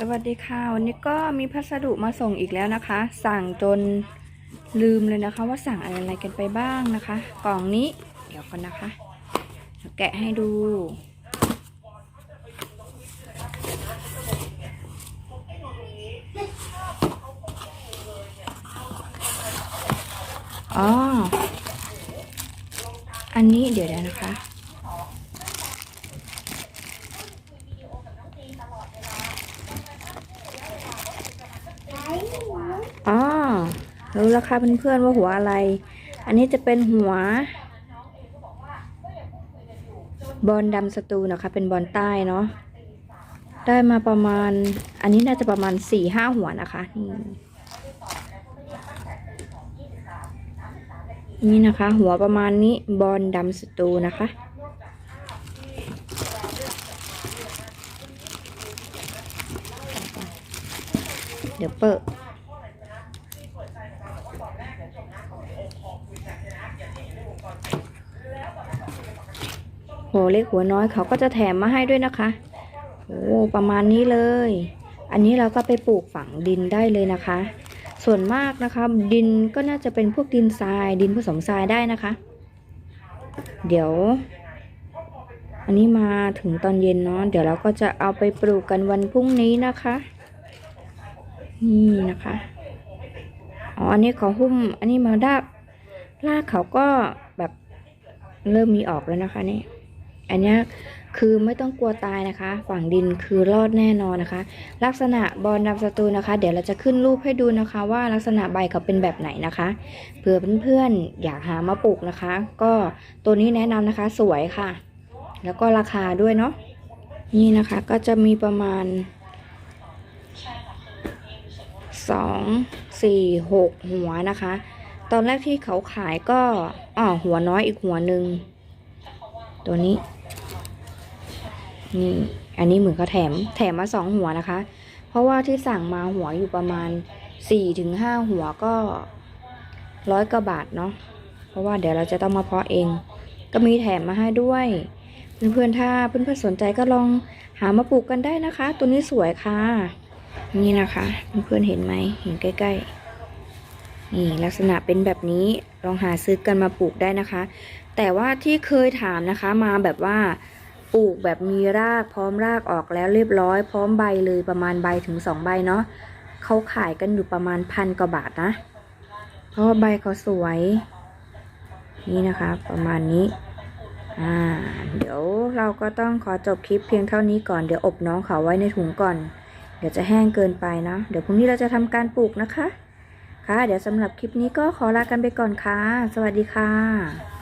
สวัสดีค่ะ วันนี้ก็มีพัสดุมาส่งอีกแล้วนะคะ สั่งจนลืมเลยนะคะว่าสั่งอะไรกันไปบ้างนะคะ กล่องนี้เดี๋ยวก่อนนะคะ แกะให้ดู อ๋อ อันนี้เดี๋ยวนะคะ อ๋อ รู้แล้วค่ะเพื่อนๆว่าหัวอะไร อันนี้จะเป็นหัว บอลดำสตูนะคะ เป็นบอลใต้เนาะได้มาประมาณ อันนี้น่าจะประมาณสี่ห้าหัวนะคะนี่นี่นะคะ หัวประมาณนี้บอลดำสตูนะคะ เดี๋ยวเปิด หัวเล็กหัวน้อยเขาก็จะแถมมาให้ด้วยนะคะโอ้ประมาณนี้เลย อันนี้เราก็ไปปลูกฝังดินได้เลยนะคะ ส่วนมากนะคะดินก็น่าจะเป็นพวกดินทรายดินผสมทรายได้นะคะ เดี๋ยว อันนี้มาถึงตอนเย็นเนาะเดี๋ยวเราก็จะเอาไปปลูกกันวันพรุ่งนี้นะคะ นี่นะคะ อ๋ออันนี้เขาหุ้ม อันนี้มาดาบรากเขาก็แบบเริ่มมีออกแล้วนะคะนี่อันนี้คือไม่ต้องกลัวตายนะคะ ฝั่งดินคือรอดแน่นอนนะคะ ลักษณะบอลดำสตูนะคะ เดี๋ยวเราจะขึ้นรูปให้ดูนะคะ ว่าลักษณะใบเขาเป็นแบบไหนนะคะเผื่อเพื่อนๆอยากหามาปลูกนะคะ ก็ตัวนี้แนะนำนะคะสวยค่ะ แล้วก็ราคาด้วยเนาะนี่นะคะก็จะมีประมาณสอง สี่หกหัวนะคะ ตอนแรกที่เขาขายก็อ๋อหัวน้อยอีกหัวหนึ่งตัวนี้ นี่ อันนี้เหมือนเขาแถม แถมมาสองหัวนะคะ เพราะว่าที่สั่งมาหัวอยู่ประมาณสี่ถึงห้าหัวก็ร้อยกว่าบาทเนาะเพราะว่าเดี๋ยวเราจะต้องมาเพาะเอง ก็มีแถมมาให้ด้วยเพื่อนๆถ้าเพื่อนๆสนใจก็ลองหามาปลูกกันได้นะคะ ตัวนี้สวยค่ะ นี่นะคะเพื่อนๆเห็นไหมเห็นใกล้ ๆ นี่ลักษณะเป็นแบบนี้ลองหาซื้อกันมาปลูกได้นะคะ แต่ว่าที่เคยถามนะคะมาแบบว่าปลูกแบบมีรากพร้อมรากออกแล้วเรียบร้อย พร้อมใบเลยประมาณใบถึงสองใบเนาะเขาขายกันอยู่ประมาณพันกว่าบาทนะ เพราะว่าใบเขาสวย นี่นะคะ ประมาณนี้อ่าเดี๋ยวเราก็ต้องขอจบคลิปเพียงเท่านี้ก่อนเดี๋ยวอบน้องเขาไว้ในถุงก่อน เดี๋ยวจะแห้งเกินไปนะ เดี๋ยวพรุ่งนี้เราจะทำการปลูกนะคะ ค่ะ เดี๋ยวสำหรับคลิปนี้ก็ขอลากันไปก่อนค่ะ สวัสดีค่ะ